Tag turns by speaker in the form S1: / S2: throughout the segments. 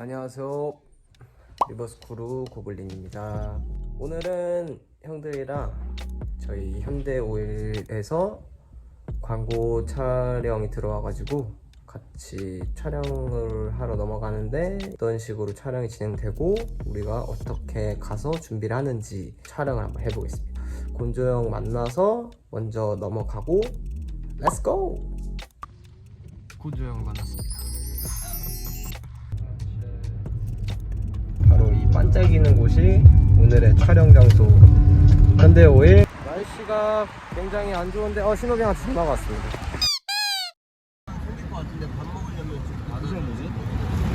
S1: 안녕하세요. 리버스크루 고블린입니다. 오늘은 형들이랑 저희 현대오일에서 광고 촬영이 들어와가지고 같이 촬영을 하러 넘어가는데 어떤 식으로 촬영이 진행되고 우리가 어떻게 가서 준비를 하는지 촬영을 한번 해보겠습니다. 곤조 형 만나서 먼저 넘어가고 렛츠고! 곤조 형을 만났습니다. 반짝이는 곳이 오늘의 촬영 장소 현대 오일 날씨가 굉장히 안 좋은데 어 신호비한테 전화가 왔습니다.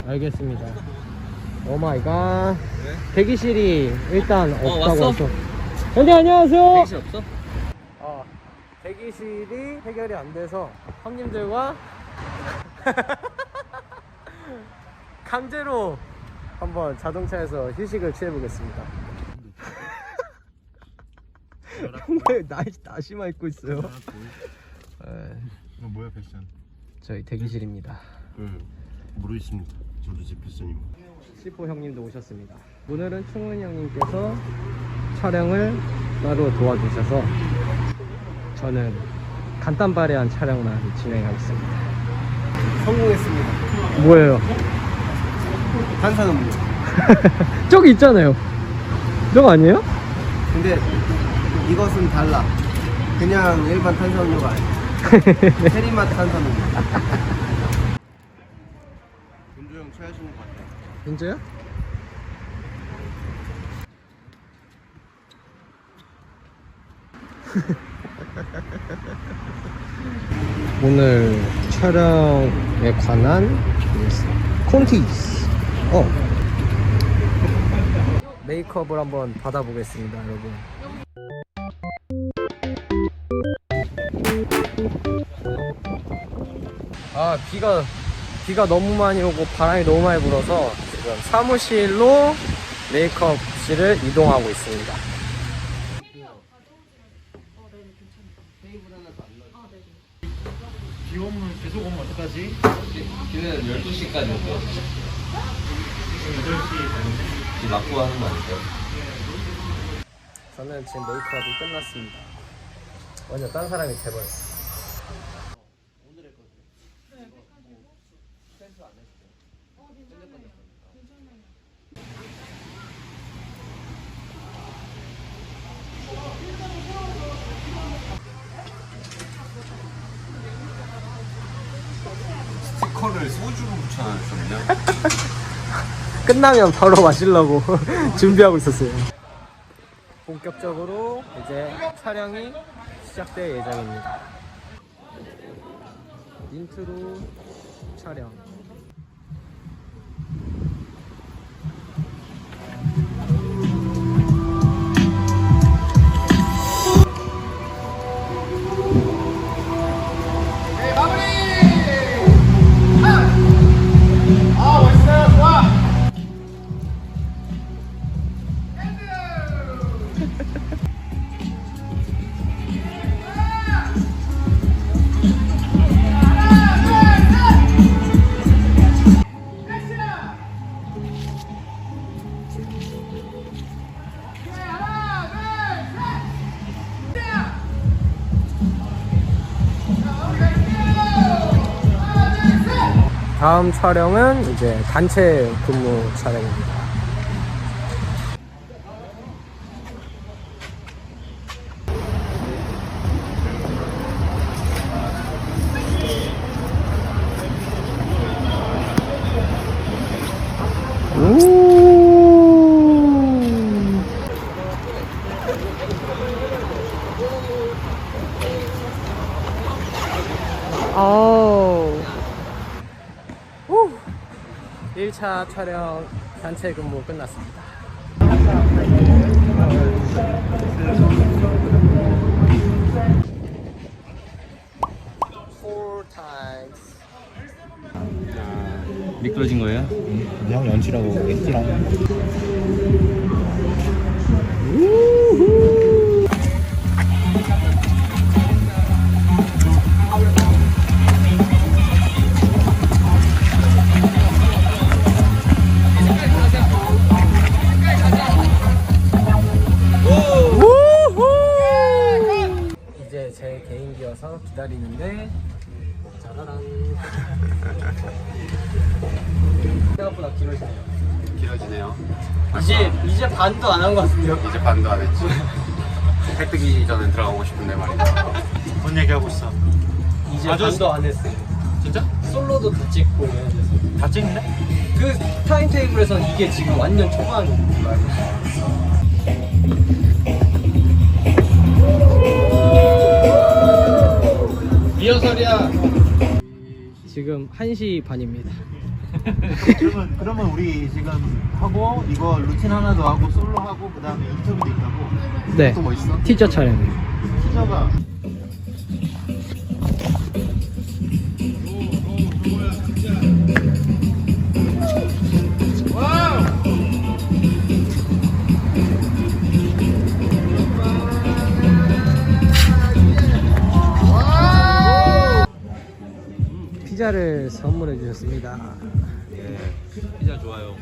S1: 알겠습니다. 오 마이 갓. 대기실이 일단 없다고
S2: 왔어?
S1: 해서. 현대 안녕하세요.
S2: 택시 없어?
S1: 어, 대기실이 해결이 안 돼서 형님들과 강제로 한번 자동차에서 휴식을 취해보겠습니다. 왜 나, 나시마 입고 있어요? 에,
S3: 이거 뭐야 패션?
S1: 저희 대기실입니다.
S3: 응 모르겠습니다. 저도 제 패션입니다.
S1: 시포 형님도 오셨습니다. 오늘은 충은 형님께서 촬영을 따로 도와주셔서 저는 간단바레한 촬영만 진행하겠습니다.
S3: 성공했습니다.
S1: 뭐예요?
S3: 탄산음료.
S1: 저기 있잖아요. 저거 아니에요?
S3: 근데 이것은 달라. 그냥 일반 탄산음료가 아니야. 세리맛 탄산음료. 윤조 형 취하시는 것 같아.
S1: 진짜요? 오늘 촬영에 관한 콘티스 어 메이크업을 한번 받아보겠습니다 여러분 아 비가 비가 너무 많이 오고 바람이 너무 많이 불어서 지금 사무실로 메이크업실을 이동하고 있습니다.
S2: 비 오면 계속 오면 어떡하지?
S4: 비는 12시까지 올게요.
S2: 8시
S4: 지금 막고 하는 거 아닐까요?
S1: 저는 지금 메이크업이 끝났습니다. 완전 딴 사람이 돼버렸어.
S4: 스티커를 소주로 붙여놨었냐?
S1: 끝나면 바로 마시려고 준비하고 있었어요. 본격적으로 이제 촬영이 시작될 예정입니다. 인트로 촬영. 다음 촬영은 이제 단체 근무 촬영입니다. 1차 촬영 단체 근무 끝났습니다. Times.
S4: 미끄러진 거예요?
S2: 형 연치라고 했지랑
S1: 기다리는데 짜라란 생각보다 길어지네요
S3: 길어지네요.
S1: 이제 이제 반도 안 한 것 같은데요
S3: 이제 반도 안 했지. 해 뜨기 전에 들어가고 싶은데 말이야.
S2: 뭔 얘기하고 있어?
S1: 이제
S2: 아주-
S1: 반도 안 했어요
S2: 진짜?
S1: 솔로도 다 찍고 해야 돼서
S2: 다 찍네?
S1: 그 타임테이블에선 이게 지금 완전 초반 걸로 알고 있어요 리허설이야 지금 1시 반입니다
S2: 그러면 그러면 우리 지금 하고 이거 루틴 하나도 하고 솔로 하고 그 다음에 인터뷰도 있다고.
S3: 네또뭐 있어?
S1: 티저 촬영
S2: 티저가
S1: 피자를 선물해 주셨습니다
S4: 피자 좋아요.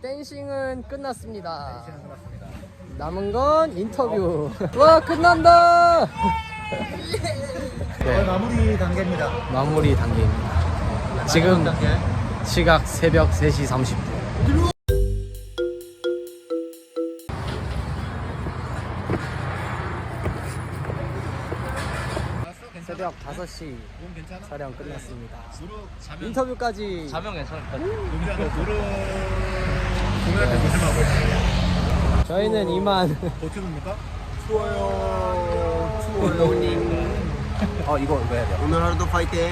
S1: 댄싱은 끝났습니다. 남은 건 인터뷰. 와 끝난다. 네,
S2: 마무리 단계입니다.
S1: 마무리 단계입니다. 지금 시각 새벽 3시 30분. 새벽 5시 촬영 끝났습니다. 인터뷰까지
S4: 자명 괜찮을까?
S1: 저희는 이만
S2: 버티는입니까?
S3: 어 이거 이거 해야 돼. 오늘 하루도 파이팅.